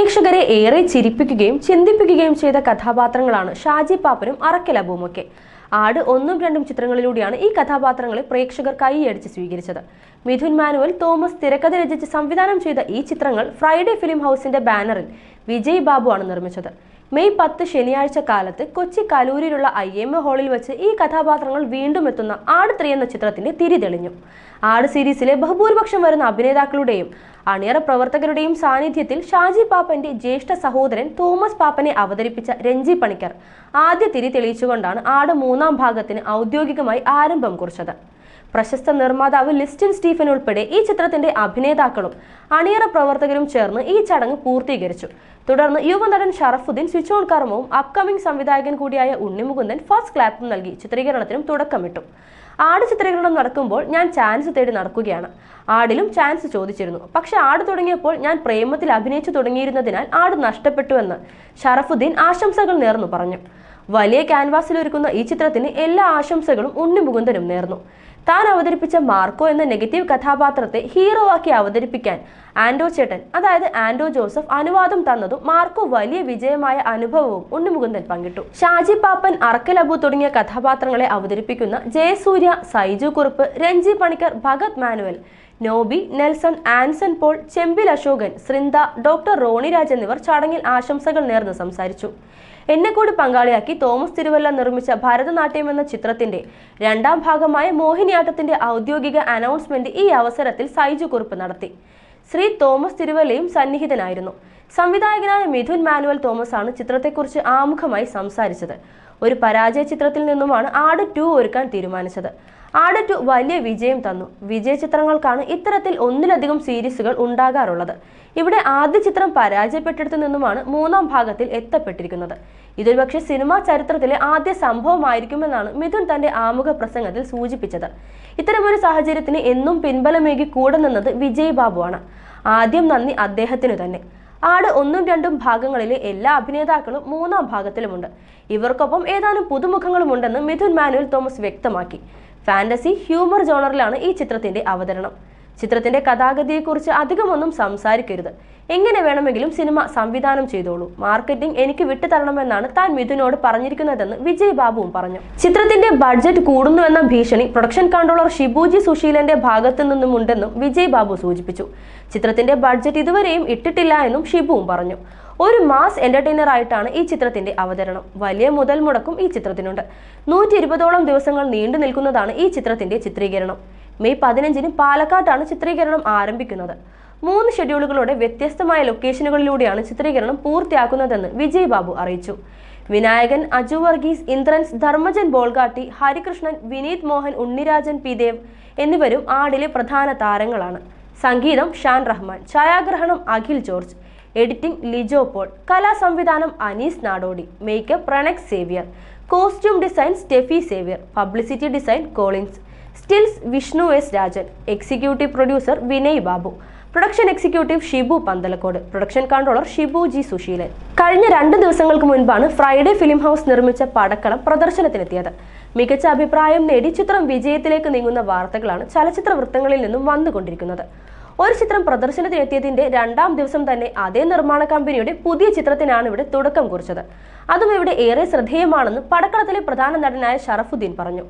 പ്രേക്ഷകരെ ഏറെ ചിരിപ്പിക്കുകയും ചിന്തിപ്പിക്കുകയും ചെയ്ത കഥാപാത്രങ്ങളാണ് ഷാജി പാപ്പനും അറക്കൽ അബുവുമൊക്കെ ആട് ഒന്നും രണ്ടും ചിത്രങ്ങളിലൂടെയാണ് ഈ കഥാപാത്രങ്ങളെ പ്രേക്ഷകർ കൈയടിച്ച് സ്വീകരിച്ചത്. മിഥുൻ മാനുവൽ തോമസ് തിരക്കഥ രചിച്ച് സംവിധാനം ചെയ്ത ഈ ചിത്രങ്ങൾ ഫ്രൈഡേ ഫിലിം ഹൗസിന്റെ ബാനറിൽ വിജയ് ബാബു ആണ് നിർമ്മിച്ചത്. മെയ് പത്ത് ശനിയാഴ്ച കാലത്ത് കൊച്ചി കലൂരിലുള്ള ഐ എം എ ഹാളിൽ വെച്ച് ഈ കഥാപാത്രങ്ങൾ വീണ്ടും എത്തുന്ന ആട് ത്രീ എന്ന ചിത്രത്തിന്റെ തിരി തെളിഞ്ഞു. ആട് സീരീസിലെ ബഹുഭൂരിപക്ഷം വരുന്ന അഭിനേതാക്കളുടെയും അണിയറ പ്രവർത്തകരുടെയും സാന്നിധ്യത്തിൽ ഷാജി പാപ്പന്റെ ജ്യേഷ്ഠ സഹോദരൻ തോമസ് പാപ്പനെ അവതരിപ്പിച്ച രഞ്ജി പണിക്കർ ആദ്യ തിരി തെളിയിച്ചുകൊണ്ടാണ് ആട് മൂന്നാം ഭാഗത്തിന് ഔദ്യോഗികമായി ആരംഭം കുറിച്ചത്. പ്രശസ്ത നിർമ്മാതാവ് ലിസ്റ്റിൻ സ്റ്റീഫൻ ഉൾപ്പെടെ ഈ ചിത്രത്തിന്റെ അഭിനേതാക്കളും അണിയറ പ്രവർത്തകരും ചേർന്ന് ഈ ചടങ്ങ് പൂർത്തീകരിച്ചു. തുടർന്ന് യുവനടൻ ഷറഫുദ്ദീൻ സ്വിച്ച് ഓൺ കർമ്മവും അപ്കമിംഗ് സംവിധായകൻ കൂടിയായ ഉണ്ണിമുകുന്ദൻ ഫസ്റ്റ് ക്ലാപ്പും നൽകി ചിത്രീകരണത്തിനും തുടക്കമിട്ടു. ആട് ചിത്രീകരണം നടക്കുമ്പോൾ ഞാൻ ചാൻസ് തേടി നടക്കുകയാണ്. ആടിലും ചാൻസ് ചോദിച്ചിരുന്നു. പക്ഷെ ആട് തുടങ്ങിയപ്പോൾ ഞാൻ പ്രേമത്തിൽ അഭിനയിച്ചു തുടങ്ങിയിരുന്നതിനാൽ ആട് നഷ്ടപ്പെട്ടുവെന്ന് ഷറഫുദ്ദീൻ ആശംസകൾ നേർന്നു പറഞ്ഞു. വലിയ ക്യാൻവാസിൽ ഒരുക്കുന്ന ഈ ചിത്രത്തിന് എല്ലാ ആശംസകളും ഉണ്ണി മുകുന്ദനും നേർന്നു. താൻ അവതരിപ്പിച്ച മാർക്കോ എന്ന നെഗറ്റീവ് കഥാപാത്രത്തെ ഹീറോ ആക്കി അവതരിപ്പിക്കാൻ ആൻഡോ ചേട്ടൻ അതായത് ആൻഡോ ജോസഫ് അനുവാദം തന്നതും മാർക്കോ വലിയ വിജയമായ അനുഭവവും ഉണ്ണിമുകുന്ദൻ പങ്കിട്ടു. ഷാജി പാപ്പൻ അറക്കലബു തുടങ്ങിയ കഥാപാത്രങ്ങളെ അവതരിപ്പിക്കുന്ന ജയസൂര്യ സൈജു കുറുപ്പ് രഞ്ജി പണിക്കർ ഭഗത് മാനുവൽ നോബി നെൽസൺ ആൻസൺ പോൾ ചെമ്പിൽ അശോകൻ സൃന്ദ ഡോക്ടർ റോണി രാജ് എന്നിവർ ചടങ്ങിൽ ആശംസകൾ നേർന്ന് സംസാരിച്ചു. എന്നെ കൂടി പങ്കാളിയാക്കി തോമസ് തിരുവല്ല നിർമ്മിച്ച ഭരതനാട്യം എന്ന ചിത്രത്തിന്റെ രണ്ടാം ഭാഗമായ മോഹിനിയാട്ടത്തിന്റെ ഔദ്യോഗിക അനൗൺസ്മെന്റ് ഈ അവസരത്തിൽ സൈജു കുറിപ്പ് നടത്തി. ശ്രീ തോമസ് തിരുവല്ലയും സന്നിഹിതനായിരുന്നു. സംവിധായകനായ മിഥുൻ മാനുവൽ തോമസ് ആണ് ചിത്രത്തെക്കുറിച്ച് ആമുഖമായി സംസാരിച്ചത്. ഒരു പരാജയ ചിത്രത്തിൽ നിന്നുമാണ് ആട് ടു ഒരുക്കാൻ തീരുമാനിച്ചത്. ആട് ടു വലിയ വിജയം തന്നു. വിജയ ചിത്രങ്ങൾക്കാണ് ഇത്തരത്തിൽ ഒന്നിലധികം സീരീസുകൾ ഉണ്ടാകാറുള്ളത്. ഇവിടെ ആദ്യ ചിത്രം പരാജയപ്പെട്ടിടത്തു നിന്നുമാണ് മൂന്നാം ഭാഗത്തിൽ എത്തപ്പെട്ടിരിക്കുന്നത്. ഇതൊരു പക്ഷേ സിനിമാ ചരിത്രത്തിലെ ആദ്യ സംഭവമായിരിക്കുമെന്നാണ് മിഥുൻ തന്റെ ആമുഖ പ്രസംഗത്തിൽ സൂചിപ്പിച്ചത്. ഇത്തരമൊരു സാഹചര്യത്തിന് എന്നും പിൻബലമേകി കൂടെ നിന്നത് വിജയ് ബാബുവാണ്. ആദ്യം നന്ദി അദ്ദേഹത്തിനു തന്നെ. ആട് ഒന്നും രണ്ടും ഭാഗങ്ങളിലെ എല്ലാ അഭിനേതാക്കളും മൂന്നാം ഭാഗത്തിലുമുണ്ട്. ഇവർക്കൊപ്പം ഏതാനും പുതുമുഖങ്ങളുമുണ്ടെന്ന് മിഥുൻ മാനുവൽ തോമസ് വ്യക്തമാക്കി. ഫാന്റസി ഹ്യൂമർ ജോണറിലാണ് ഈ ചിത്രത്തിന്റെ അവതരണം. ചിത്രത്തിന്റെ കഥാഗതിയെക്കുറിച്ച് അധികമൊന്നും സംസാരിക്കരുത്. എങ്ങനെ വേണമെങ്കിലും സിനിമ സംവിധാനം ചെയ്തോളൂ. മാർക്കറ്റിംഗ് എനിക്ക് വിട്ടുതരണമെന്നാണ് താൻ മിഥുനോട് പറഞ്ഞിരിക്കുന്നതെന്ന് വിജയ് ബാബുവും പറഞ്ഞു. ചിത്രത്തിന്റെ ബഡ്ജറ്റ് കൂടുന്നുവെന്ന ഭീഷണി പ്രൊഡക്ഷൻ കൺട്രോളർ ഷിബുജി സുശീലന്റെ ഭാഗത്തു നിന്നുമുണ്ടെന്നും വിജയ് ബാബു സൂചിപ്പിച്ചു. ചിത്രത്തിന്റെ ബഡ്ജറ്റ് ഇതുവരെയും ഇട്ടിട്ടില്ല എന്നും ഷിബുവും പറഞ്ഞു. ഒരു മാസ് എന്റർടൈനർ ആയിട്ടാണ് ഈ ചിത്രത്തിന്റെ അവതരണം. വലിയ മുതൽ മുടക്കും ഈ ചിത്രത്തിനുണ്ട്. നൂറ്റി ഇരുപതോളം ദിവസങ്ങൾ നീണ്ടു നിൽക്കുന്നതാണ് ഈ ചിത്രത്തിന്റെ ചിത്രീകരണം. മെയ് പതിനഞ്ചിന് പാലക്കാട്ടാണ് ചിത്രീകരണം ആരംഭിക്കുന്നത്. മൂന്ന് ഷെഡ്യൂളുകളോടെ വ്യത്യസ്തമായ ലൊക്കേഷനുകളിലൂടെയാണ് ചിത്രീകരണം പൂർത്തിയാക്കുന്നതെന്ന് വിജയ് ബാബു അറിയിച്ചു. വിനായകൻ അജു വർഗീസ് ഇന്ദ്രൻസ് ധർമ്മജൻ ബോൾഗാട്ടി ഹരികൃഷ്ണൻ വിനീത് മോഹൻ ഉണ്ണിരാജൻ പി ദേവ് എന്നിവരും ആടിലെ പ്രധാന താരങ്ങളാണ്. സംഗീതം ഷാൻ റഹ്മാൻ ഛായാഗ്രഹണം Akhil George editing Lijo Paul കലാസംവിധാനം Anees Nadodi makeup Pranav Xavier costume design Stephy Xavier publicity design Collins stills Vishnu S Rajan executive producer Vinay Babu production executive Shibu Panthalakode production controller Shibu G Susheelan കഴിഞ്ഞ രണ്ട് ദിവസങ്ങൾക്ക് മുൻപാണ് ഫ്രൈഡേ ഫിലിം ഹൗസ് നിർമ്മിച്ച പടക്കളം പ്രദർശനത്തിനെത്തിയത്. മികച്ച അഭിപ്രായം നേടി ചിത്രം വിജയത്തിലേക്ക് നീങ്ങുന്ന വാർത്തകളാണ് ചലച്ചിത്ര വൃത്തങ്ങളിൽ നിന്നും വന്നുകൊണ്ടിരിക്കുന്നത്. ഒരു ചിത്രം പ്രദർശനത്തിനെത്തിയതിന്റെ രണ്ടാം ദിവസം തന്നെ അതേ നിർമ്മാണ കമ്പനിയുടെ പുതിയ ചിത്രത്തിനാണ് ഇവിടെ തുടക്കം കുറിച്ചത്. അതും ഇവിടെ ഏറെ ശ്രദ്ധേയമാണെന്ന് പടക്കളത്തിലെ പ്രധാന നടനായ ഷറഫുദ്ദീൻ പറഞ്ഞു.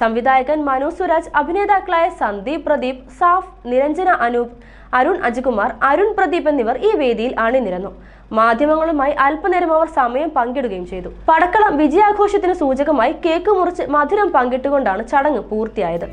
സംവിധായകൻ മനു സുരാജ് അഭിനേതാക്കളായ സന്ദീപ് പ്രദീപ് സാഫ് നിരഞ്ജന അനൂപ് അരുൺ അജികുമാർ അരുൺ പ്രദീപ് എന്നിവർ ഈ വേദിയിൽ അണിനിരന്നു. മാധ്യമങ്ങളുമായി അല്പനേരം അവർ സമയം പങ്കിടുകയും ചെയ്തു. പടക്കളം വിജയാഘോഷത്തിന് സൂചകമായി കേക്ക് മുറിച്ച് മധുരം പങ്കിട്ടുകൊണ്ടാണ് ചടങ്ങ് പൂർത്തിയായത്.